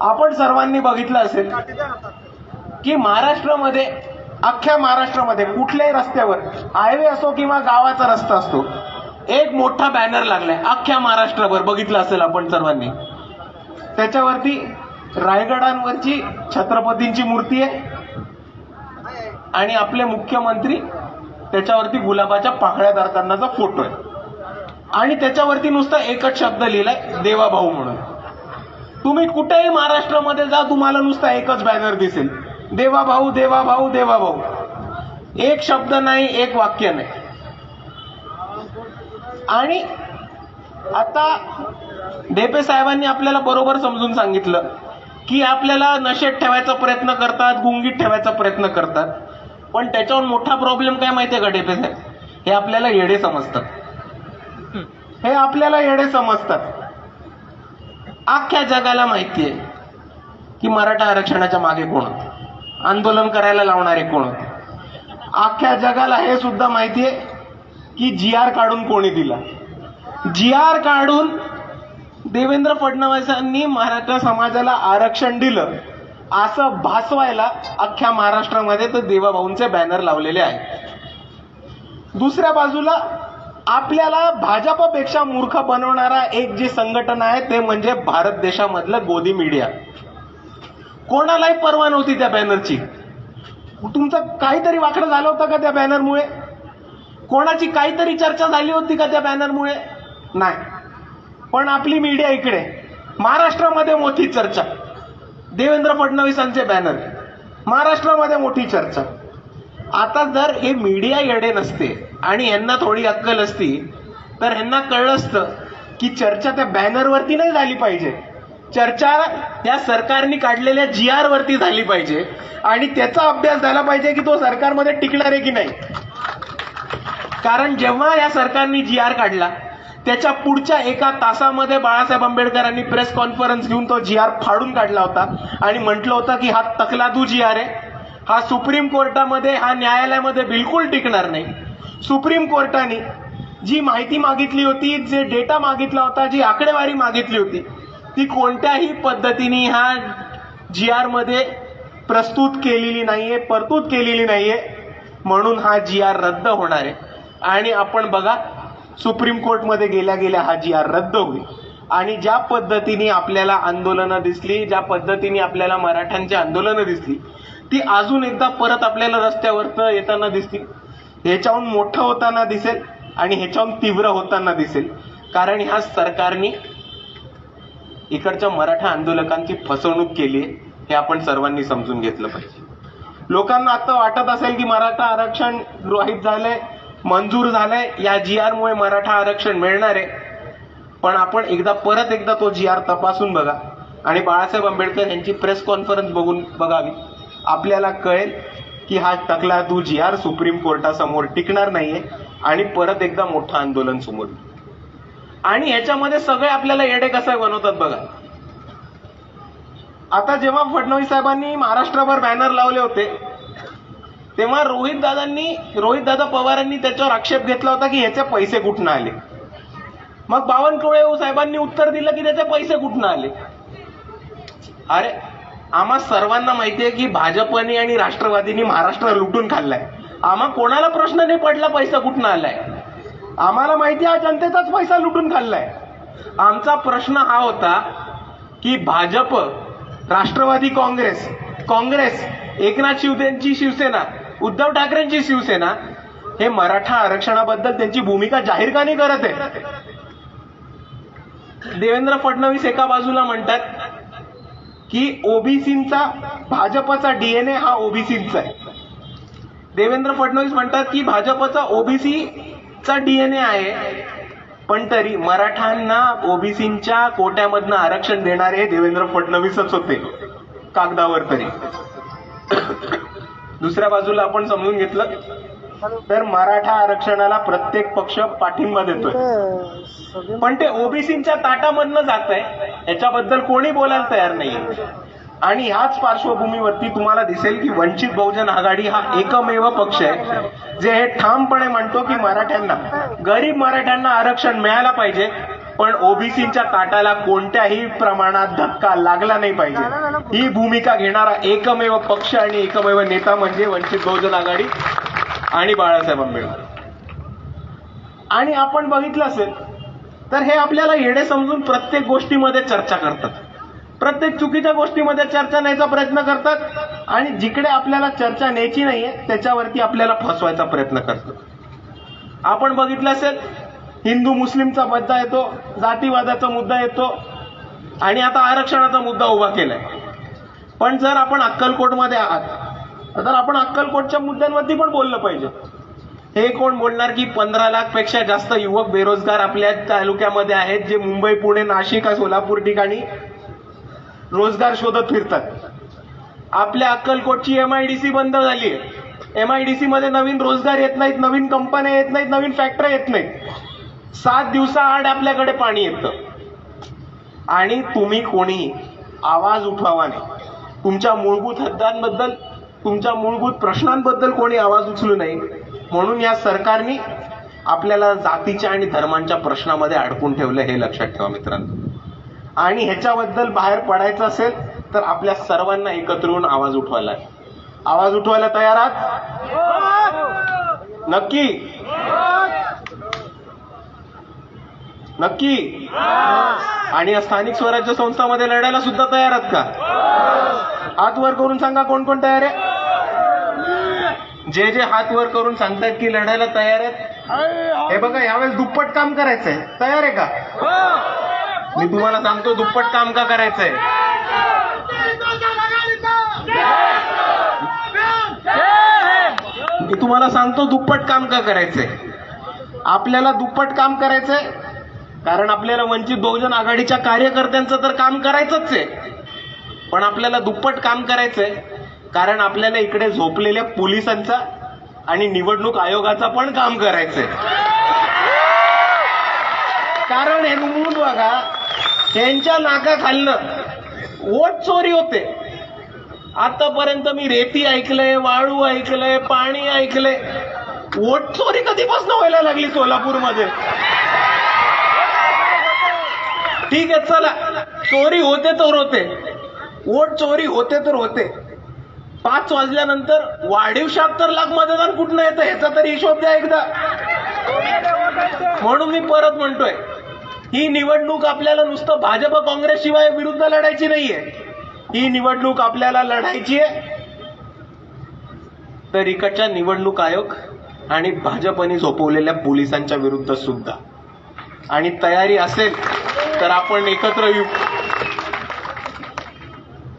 आपण सर्वांनी बघितलं असेल की महाराष्ट्रामध्ये अख्ख्या महाराष्ट्रामध्ये कुठल्याही रस्त्यावर हायवे असो किंवा गावाचा रस्ता असतो एक मोठा बॅनर लागलाय. अख्ख्या महाराष्ट्रावर बघितलं असेल आपण सर्वांनी. त्याच्यावरती रायगडांवरची छत्रपतींची मूर्ती आहे आणि आपले मुख्यमंत्री त्याच्यावरती गुलाबाच्या पाकळ्या धरतानाचा फोटो आहे. आणि त्याच्यावरती नुसता एकच शब्द लिहिलाय देवाभाऊ म्हणून. तुम्ही कुठेही महाराष्ट्रामध्ये जा तुम्हाला नुसता एकच बॅनर दिसेल. देवाभाऊ देवाभाऊ देवाभाऊ एक शब्द नाही एक वाक्य नाही. आणि आता डेपे साहेबांनी आपल्याला बरोबर समजून सांगितलं की आपल्याला नशेत ठेवायचा प्रयत्न करतात गुंगीत ठेवायचा प्रयत्न करतात. पण त्याच्यावर मोठा प्रॉब्लेम काय माहितीये का डेपे साहेब? हे आपल्याला येडे समजतात. हे आपल्याला येडे समजतात. अख्ख्या जगाला माहिती आहे की मराठा आरक्षणाच्या मागे कोण होते? आंदोलन करायला लावणारे कोण होते? अख्ख्या जगाला हे सुद्धा माहिती आहे की जी आर काढून कोणी दिला? जी आर काढून देवेंद्र फडणवीसांनी मराठा समाजाला आरक्षण दिलं. असं भासवायला अख्ख्या महाराष्ट्रामध्ये तर देवाभाऊंचे बॅनर लावलेले आहेत. दुसऱ्या बाजूला आपल्याला भाजपपेक्षा मूर्ख बनवणारा एक जी संघटना आहे ते म्हणजे भारत देशामधलं गोदी मीडिया कोणालाही परवा नव्हती त्या बॅनरची. तुमचं काहीतरी वाकडं झालं होतं का त्या बॅनरमुळे? कोणाची काहीतरी चर्चा झाली होती का त्या बॅनरमुळे? नाही. पण आपली मीडिया इकडे. महाराष्ट्रामध्ये मोठी चर्चा. देवेंद्र फडणवीसांचे बॅनर. महाराष्ट्रामध्ये मोठी चर्चा. आता जर हे मीडिया येडे नसते आणि यांना थोडी अक्कल असती तर यांना कळलं असतं की चर्चा त्या बॅनरवरती नाही झाली पाहिजे. चर्चा या सरकारने काढलेल्या जी आर वरती झाली पाहिजे आणि त्याचा अभ्यास झाला पाहिजे की तो सरकारमध्ये टिकणार आहे की नाही. कारण जेव्हा या सरकारने जी आर काढला त्याच्या पुढच्या एका तासामध्ये बाळासाहेब आंबेडकरांनी प्रेस कॉन्फरन्स घेऊन तो जी आर फाडून काढला होता आणि म्हटलं होतं की हा तकलादू जी आर आहे. हा सुप्रीम कोर्टामध्ये हा न्यायालयामध्ये बिलकुल टिकणार नाही. सुप्रीम कोर्टाने जी माहिती मागितली होती जे डेटा मागितला होता जी आकडेवारी मागितली होती ती कोणत्याही पद्धतीने ह्या जी आरमध्ये प्रस्तुत केलेली नाहीये परतूत केलेली नाहीये म्हणून हा जी आर रद्द होणार आहे. आणि आपण बघा सुप्रीम कोर्टमध्ये गेल्या गेल्या हा जी आर रद्द होईल. आणि ज्या पद्धतीने आपल्याला आंदोलनं दिसली ज्या पद्धतीने आपल्याला मराठ्यांची आंदोलनं दिसली ती अजून एकदा परत आपल्याला रस्त्यावर येताना दिसतील ह्याच्याहून मोठं होताना दिसेल आणि ह्याच्याहून तीव्र होताना दिसेल. कारण ह्या सरकारने इकडच्या मराठा आंदोलकांची फसवणूक केली आहे हे आपण सर्वांनी समजून घेतलं पाहिजे. लोकांना आता वाटत असेल की मराठा आरक्षण गृहीत झालंय मंजूर झालंय या जी आर मुळे मराठा आरक्षण मिळणार आहे. पण आपण एकदा परत एकदा तो जी आर तपासून बघा. आणि बाळासाहेब आंबेडकर यांची प्रेस कॉन्फरन्स बघून बघावी. आपल्याला कळेल की हा टकला तू जी आर सुप्रीम कोर्टासमोर टिकणार नाहीये आणि परत एकदा मोठं आंदोलन समोर आणि याच्यामध्ये सगळे आपल्याला येडे कसे बनवतात बघा. आता जेव्हा फडणवीस साहेबांनी महाराष्ट्रभर बॅनर लावले होते तेव्हा रोहित दादांनी रोहित दादा पवारांनी त्याच्यावर आक्षेप घेतला होता की ह्याचे पैसे कुठनं आले? मग बावनकुळे साहेबांनी उत्तर दिलं की त्याचे पैसे कुठनं आले? अरे आम्हा सर्वांना माहिती आहे की भाजपने आणि राष्ट्रवादींनी महाराष्ट्र लुटून खाल्लाय. आम्हा कोणाला प्रश्न नाही पडला पैसा कुठनं आलाय? आम्हाला माहिती आहे हा जनतेचाच पैसा लुटून खाल्लाय. आमचा प्रश्न हा होता की भाजप राष्ट्रवादी काँग्रेस काँग्रेस एकनाथ शिवसेनची शिवसेना उद्धव ठाकरेंची शिवसेना हे मराठा आरक्षणाबद्दल त्यांची भूमिका जाहीर का नाही करत आहे? देवेंद्र फडणवीस एका बाजूला म्हणतात की ओबीसींचा भाजपचा डीएनए हा ओबीसींचा आहे. देवेंद्र फडणवीस म्हणतात की भाजपचा ओबीसीचा डीएनए आहे. पण तरी मराठ्यांना ओबीसींच्या कोट्यामधनं आरक्षण देणारे देवेंद्र फडणवीसच होते. कागदावर तरी. दुसऱ्या बाजूला आपण समजून घेतलं. तर मराठा आरक्षणाला प्रत्येक पक्ष पाठिंबा देतोय. पण ते ओबीसींच्या ताटामधनं जात आहे याच्याबद्दल कोणी बोलायला तयार नाहीये. आणि ह्याच पार्श्वभूमीवरती तुम्हाला दिसेल की वंचित बहुजन आघाडी हा एकमेव पक्ष आहे जे हे ठामपणे म्हणतो की मराठ्यांना गरीब मराठ्यांना आरक्षण मिळायला पाहिजे पण ओबीसीच्या ताटाला कोणत्याही प्रमाणात धक्का लागला नाही पाहिजे. ही भूमिका घेणारा एकमेव पक्ष आणि एकमेव नेता म्हणजे वंचित बहुजन आघाडी. आणि बाळासाहेब आंबेडकर आणि आपण बघितलं असेल तर हे आपल्याला येडे समजून प्रत्येक गोष्टीमध्ये चर्चा करतात. प्रत्येक चुकीच्या गोष्टीमध्ये चर्चा न्यायचा प्रयत्न करतात आणि जिकडे आपल्याला चर्चा न्यायची नाहीये त्याच्यावरती आपल्याला फसवायचा प्रयत्न करतात. आपण बघितलं असेल हिंदू मुस्लिमचा मुद्दा येतो जातीवादाचा मुद्दा येतो आणि आता आरक्षणाचा मुद्दा उभा केलाय. पण जर आपण अक्कलकोटमध्ये आहात तर आपण अक्कलकोटच्या मुद्द्यांवरती पण बोललं पाहिजे. हे कोण बोलणार की पंधरा लाखपेक्षा जास्त युवक बेरोजगार आपल्या तालुक्यामध्ये आहेत जे मुंबई पुणे नाशिक सोलापूर ठिकाणी रोजगार शोधत फिरतात. आपल्या अक्कलकोटची एमआयडीसी बंद झाली आहे एमआयडीसी मध्ये नवीन रोजगार येत नाहीत नवीन कंपन्या येत नाहीत नवीन फॅक्टऱ्या येत नाहीत. सात दिवसाआड आपल्याकडे पाणी येतं. आणि तुम्ही कोणी आवाज उठवावा नाही. तुमच्या मूलभूत हद्दांबद्दल तुमच्या मूलभूत प्रश्नांबद्दल कोणी आवाज उचलू नये. म्हणून या सरकारने आपल्याला जातीच्या आणि धर्मांच्या प्रश्नामध्ये अडकून ठेवलं हे लक्षात ठेवा मित्रांनो. आणि ह्याच्याबद्दल बाहेर पडायचं असेल तर आपल्या सर्वांना एकत्र येऊन आवाज उठवायला. आवाज उठवायला तयार आहात? नक्की? नक्की? आणि या स्थानिक स्वराज्य संस्थांमध्ये लढायला सुद्धा तयार आहात का? हात वर करून सांगा कोण कोण तयार आहे? जे जे हात वर करून सांगतात की लढायला तयार आहेत. हे बघा यावेळेस दुप्पट काम करायचंय. तयार आहे का? मी तुम्हाला सांगतो दुप्पट काम का करायचंय? मी तुम्हाला सांगतो दुप्पट काम का करायचंय? आपल्याला दुप्पट काम करायचंय कारण आपल्याला वंचित बहुजन आघाडीच्या कार्यकर्त्यांचं तर काम करायचंच आहे. पण आपल्याला दुप्पट काम करायचंय कारण आपल्याला इकडे झोपलेल्या पोलिसांचा आणि निवडणूक आयोगाचा पण काम करायचंय. कारण हे नमून बघा त्यांच्या नाकाखालनं वोट चोरी होते. आतापर्यंत मी रेती ऐकलंय वाळू ऐकलंय पाणी ऐकलंय. वोट चोरी कधीपासून व्हायला लागली सोलापूरमध्ये? ठीक आहे चला. चोरी होते तर होते. वोट चोरी होते तर होते. पाच वाजल्यानंतर वाढीव शहात्तर लाख मतदान कुठनं येतं ह्याचा तरी हिशोब द्या एकदा. म्हणून मी परत म्हणतोय ही निवडणूक आपल्याला नुसतं भाजप काँग्रेस शिवाय विरुद्ध लढायची नाहीये. ही निवडणूक आपल्याला लढायची आहे. तर इकडच्या निवडणूक आयोग आणि भाजपने झोपवलेल्या पोलिसांच्या विरुद्ध सुद्धा. आणि तयारी असेल तर आपण एकत्र येऊ.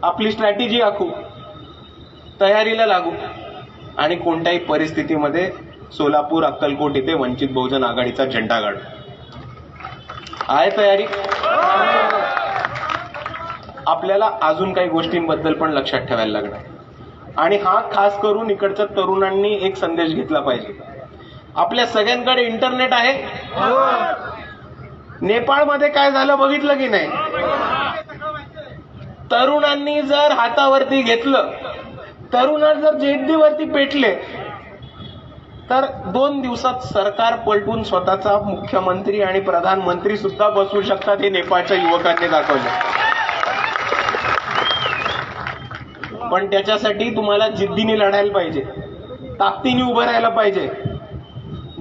आपली स्ट्रॅटेजी आखू. तयारीला लागू. आणि कोणत्याही परिस्थितीमध्ये सोलापूर अक्कलकोट इथे वंचित बहुजन आघाडीचा झेंडा काढू आहे तयारी? आपल्याला अजून काही गोष्टींबद्दल पण लक्षात ठेवायला लागणार. आणि हा खास करून इकडच्या तरुणांनी एक संदेश घेतला पाहिजे. आपल्या सगळ्यांकडे इंटरनेट आहे. नेपाळमध्ये काय झालं बघितलं की नाही? तरुणांनी जर हातावरती घेतलं तरुण जर जेद्दीवरती पेटले तर दोन दिवसात सरकार पलटून स्वतःचा मुख्यमंत्री आणि प्रधानमंत्री सुद्धा बसू शकतात हे नेपाळच्या युवकांनी दाखवलं. पण त्याच्यासाठी तुम्हाला जिद्दीने लढायला पाहिजे ताकदीने उभं राहायला पाहिजे.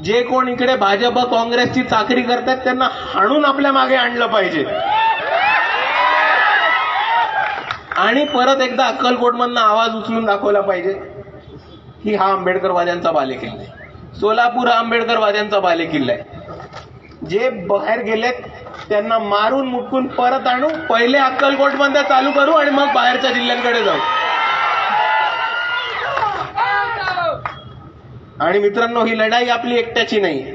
जे कोण इकडे भाजप काँग्रेसची चाकरी करतात त्यांना हाणून आपल्या मागे आणलं पाहिजे. आणि परत एकदा अक्कलकोटमधनं आवाज उचलून दाखवला पाहिजे की हा आंबेडकरवाद्यांचा बालेकिल्ला आहे. सोलापूर हा आंबेडकरवाद्यांचा बालेकिल्ला आहे. जे बाहेर गेलेत त्यांना मारून मुटकून परत आणू पहिले अक्कलकोटमध्ये चालू करू आणि मग बाहेरच्या जिल्ह्यांकडे जाऊ. आणि मित्रांनो ही लढाई आपली एकट्याची नाही.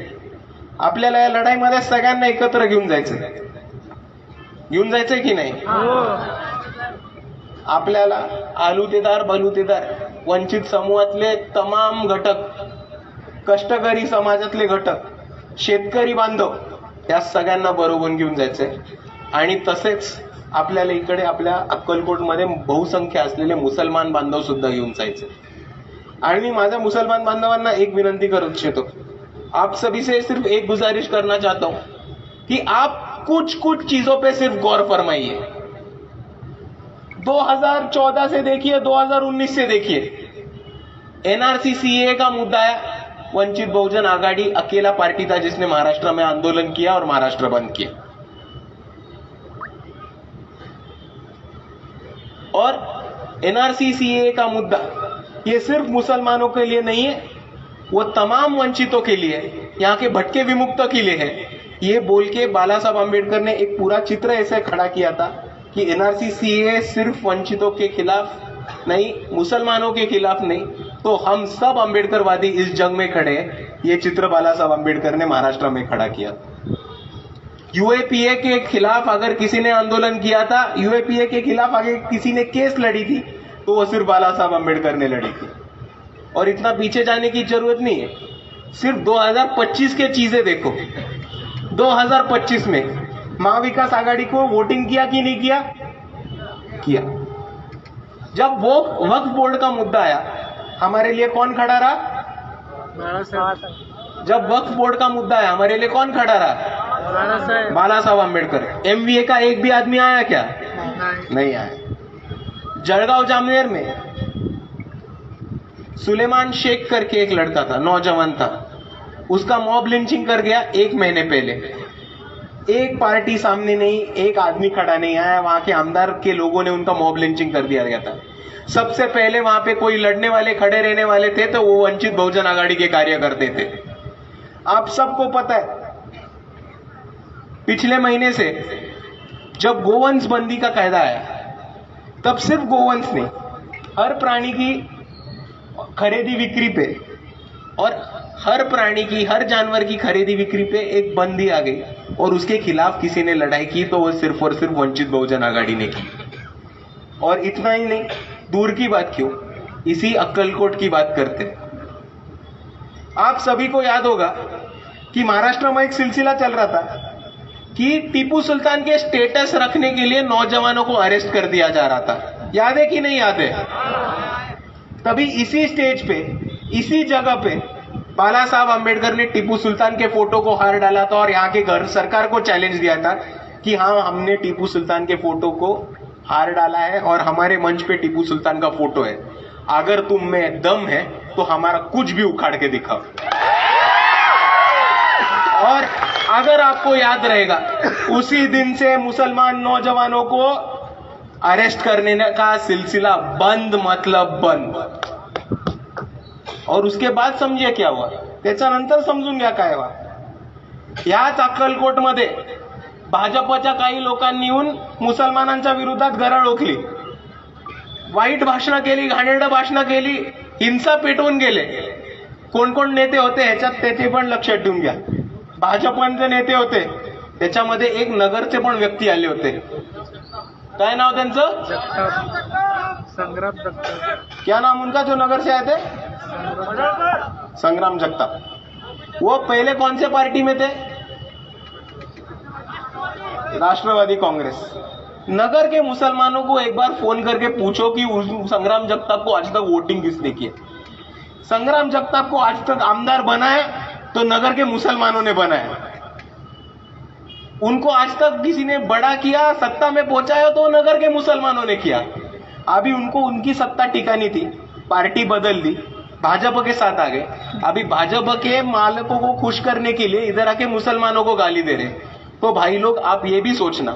आपल्याला या लढाईमध्ये सगळ्यांना एकत्र घेऊन जायचं घेऊन जायचंय की नाही? हो. आपल्याला आलुतेदार बलुतेदार वंचित समूहातले तमाम घटक कष्टकरी समाजातले घटक शेतकरी बांधव या सगळ्यांना बरोबर घेऊन जायचंय. आणि तसेच आपल्याला इकडे आपल्या अक्कलकोटमध्ये बहुसंख्य असलेले मुसलमान बांधव सुद्धा घेऊन जायचे आणि मी माझ्या मुसलमान बांधवांना एक विनंती करू इच्छितो. आप सभी से सिर्फ एक गुजारिश करना चाहता हूं कि आप कुछ कुछ चीजों पे सिर्फ गौर फरमाइए. 2014 से देखिए 2019 से देखिए। एनआरसी सीए का मुद्दा है, वंचित बहुजन आघाड़ी अकेला पार्टी था जिसने महाराष्ट्र में आंदोलन किया और महाराष्ट्र बंद किया। और एनआरसी सीए का मुद्दा, ये सिर्फ़ मुसलमानों के लिए नहीं है, वो तमाम वंचितों के लिए, यहाँ के भटके विमुक्तों के लिए है। ये बोल के बाला साहब आम्बेडकर ने एक पूरा चित्र ऐसे खड़ा किया था कि एनआरसी सीए सिर्फ़ वंचितों के खिलाफ नहीं, मुसलमानों के खिलाफ नहीं। तो हम सब अम्बेडकरवादी इस जंग में खड़े हैं। ये चित्र बाला साहब अंबेडकर ने महाराष्ट्र में खड़ा किया। यूएपीए के खिलाफ अगर किसी ने आंदोलन किया था यूएपीए के खिलाफ अगर किसी ने केस लड़ी थी तो वो सिर्फ़ बाला साहब अंबेडकर ने लड़ी थी। और इतना पीछे जाने की ज़रूरत नहीं है। सिर्फ़ 2025 के चीज़ें देखो। 2025 में महाविकास आघाड़ी को वोटिंग किया कि नहीं किया? किया। जब वो वक्फ बोर्ड का मुद्दा आया, हमारे लिए कौन खड़ा रहा? जब वक्फ बोर्ड का मुद्दा आया, हमारे लिए कौन खड़ा रहा? बाला साहब आम्बेडकर एमवीए का एक भी आदमी आया क्या? नहीं आया। जळगांव जामनेर में सुलेमान शेख करके एक लड़का था, नौजवान था। उसका मॉब लिंचिंग कर गया एक महीने पहले। एक पार्टी सामने नहीं, एक आदमी खड़ा नहीं आया, वहाँ के आमदार के लोगों ने उनका मॉब लिंचिंग कर दिया गया था। सबसे पहले वहाँ पे कोई लड़ने वाले, खड़े रहने वाले थे तो वो वंचित बहुजन आघाड़ी के कार्य करते थे। आप सबको पता है, पिछले महीने से जब गोवंश बंदी का कायदा आया, तब सिर्फ़ गोवंश नहीं, हर प्राणी की खरीदी बिक्री पे और हर प्राणी की, हर जानवर की खरीदी बिक्री पे एक बंदी आ गई। और उसके खिलाफ किसी ने लड़ाई की तो वो सिर्फ़ और सिर्फ़ वंचित बहुजन आघाड़ी ने की। और इतना ही नहीं, दूर की बात क्यों? इसी अक्कलकोट की बात करते आप सभी को याद होगा कि महाराष्ट्र में एक सिलसिला चल रहा था कि टीपू सुल्तान के स्टेटस रखने के लिए नौजवानों को अरेस्ट कर दिया जा रहा था। याद है कि नहीं याद है? तभी इसी स्टेज पे, इसी जगह पे बाला साहब अंबेडकर ने टीपू सुल्तान के फ़ोटो को हार डाला था और यहाँ के घर, सरकार को चैलेंज दिया था कि हाँ हमने टीपू सुल्तान के फ़ोटो को हार डाला है और हमारे मंच पे टीपू सुल्तान का फ़ोटो है। अगर तुम में दम है तो हमारा कुछ भी उखाड़ के दिखाओ। और अगर आपको याद रहेगा, उसी दिन से मुसलमान नौजवानों को अरेस्ट करने का सिलसिला बंद मतलब बंद। और उसके बाद समजे क्या हुआ? त्याच्यानंतर समजून घ्या काय व्हा याच अक्कलकोटमध्ये भाजपच्या काही लोकांनी येऊन मुसलमानांच्या विरोधात गरळ ओखली वाईट भाषणं केली घाणेरडं भाषणं केली हिंसा पेटवून गेले. कोण कोण नेते होते ह्याच्यात त्याचे पण लक्षात ठेवून घ्या. भाजपचे नेते होते त्याच्यामध्ये एक नगरचे पण व्यक्ती आले होते. काय नाव त्यांचं? संग्राम जगताप। क्या नाम उनका जो नगर से आए थे? संग्राम जगताप। वो पहले कौन से पार्टी में थे? राष्ट्रवादी कांग्रेस। नगर के मुसलमानों को एक बार फ़ोन करके पूछो कि संग्राम जगताप को आज तक वोटिंग किसने की है संग्राम जगताप को आज तक आमदार बनाया तो नगर के मुसलमानों ने बनाया उनको आज तक किसी ने बड़ा किया, सत्ता में पहुँचाया तो नगर के मुसलमानों ने किया। अभी उनको उनकी सत्ता टिकानी थी, पार्टी बदल दी, भाजपा के साथ आ गए। अभी भाजपा के मालकों को खुश करने के लिए इधर आके मुसलमानों को गाली दे रहे तो भाई लोग, आप ये भी सोचना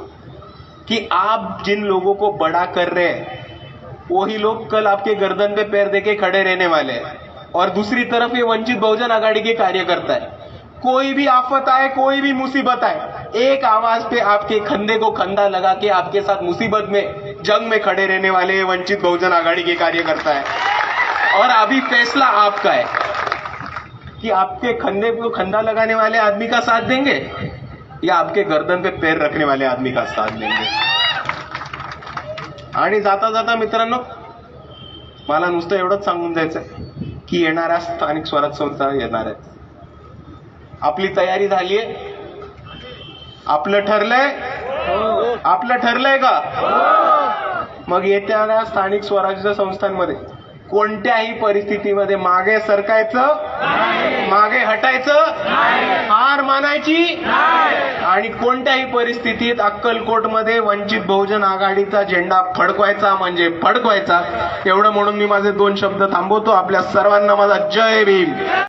कि आप जिन लोगों को बड़ा कर रहे हैं, वही लोग कल आपके गर्दन पे पैर देके खड़े रहने वाले हैं। और दूसरी तरफ़ ये वंचित बहुजन आघाड़ी के कार्यकर्ता है। कोई भी आफत आए, कोई भी मुसीबत आए, एक आवाज़ पे आपके खंधे को खंधा लगा के आपके साथ मुसीबत में जंग में खड़े रहने वाले वंचित बहुजन आघाड़ी के कार्यकर्ता है। और अभी फैसला आपका है कि आपके खंधे को खंधा लगाने वाले आदमी का साथ देंगे या आपके गर्दन पे पैर रखने वाले आदमी का साथ देंगे? आणि जाता जाता मित्रांनो मला नुसतं एवढंच सांगून जायचंय की येणाऱ्या स्थानिक स्वराज्य संस्था येणार आहेत. आपली तयारी झालीये आपलं ठरलंय? आपलं ठरलंय का? मग येत्या स्थानिक स्वराज्य संस्थांमध्ये कोणत्याही परिस्थितीमध्ये मागे सरकायचं? मागे हटायचं? हार मानायची? आणि कोणत्याही परिस्थितीत अक्कलकोटमध्ये वंचित बहुजन आघाडीचा झेंडा फडकवायचा म्हणजे फडकवायचा? एवढं म्हणून मी माझे दोन शब्द थांबवतो. आपल्या सर्वांना माझा जय भीम.